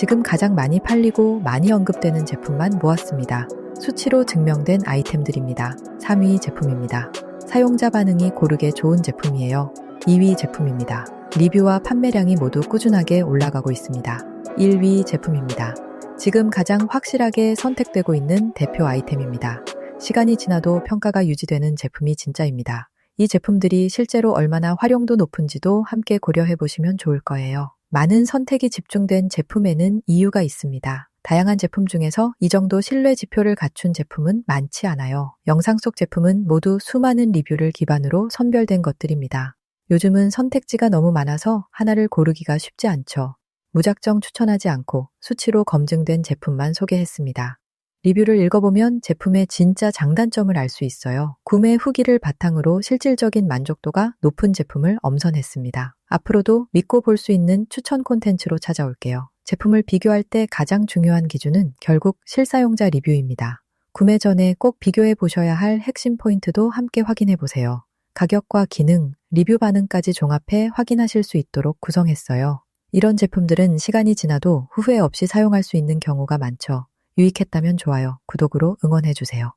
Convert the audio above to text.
지금 가장 많이 팔리고 많이 언급되는 제품만 모았습니다. 수치로 증명된 아이템들입니다. 3위 제품입니다. 사용자 반응이 고르게 좋은 제품이에요. 2위 제품입니다. 리뷰와 판매량이 모두 꾸준하게 올라가고 있습니다. 1위 제품입니다. 지금 가장 확실하게 선택되고 있는 대표 아이템입니다. 시간이 지나도 평가가 유지되는 제품이 진짜입니다. 이 제품들이 실제로 얼마나 활용도 높은지도 함께 고려해 보시면 좋을 거예요. 많은 선택이 집중된 제품에는 이유가 있습니다. 다양한 제품 중에서 이 정도 신뢰 지표를 갖춘 제품은 많지 않아요. 영상 속 제품은 모두 수많은 리뷰를 기반으로 선별된 것들입니다. 요즘은 선택지가 너무 많아서 하나를 고르기가 쉽지 않죠. 무작정 추천하지 않고 수치로 검증된 제품만 소개했습니다. 리뷰를 읽어보면 제품의 진짜 장단점을 알 수 있어요. 구매 후기를 바탕으로 실질적인 만족도가 높은 제품을 엄선했습니다. 앞으로도 믿고 볼 수 있는 추천 콘텐츠로 찾아올게요. 제품을 비교할 때 가장 중요한 기준은 결국 실사용자 리뷰입니다. 구매 전에 꼭 비교해 보셔야 할 핵심 포인트도 함께 확인해 보세요. 가격과 기능, 리뷰 반응까지 종합해 확인하실 수 있도록 구성했어요. 이런 제품들은 시간이 지나도 후회 없이 사용할 수 있는 경우가 많죠. 유익했다면 좋아요, 구독으로 응원해주세요.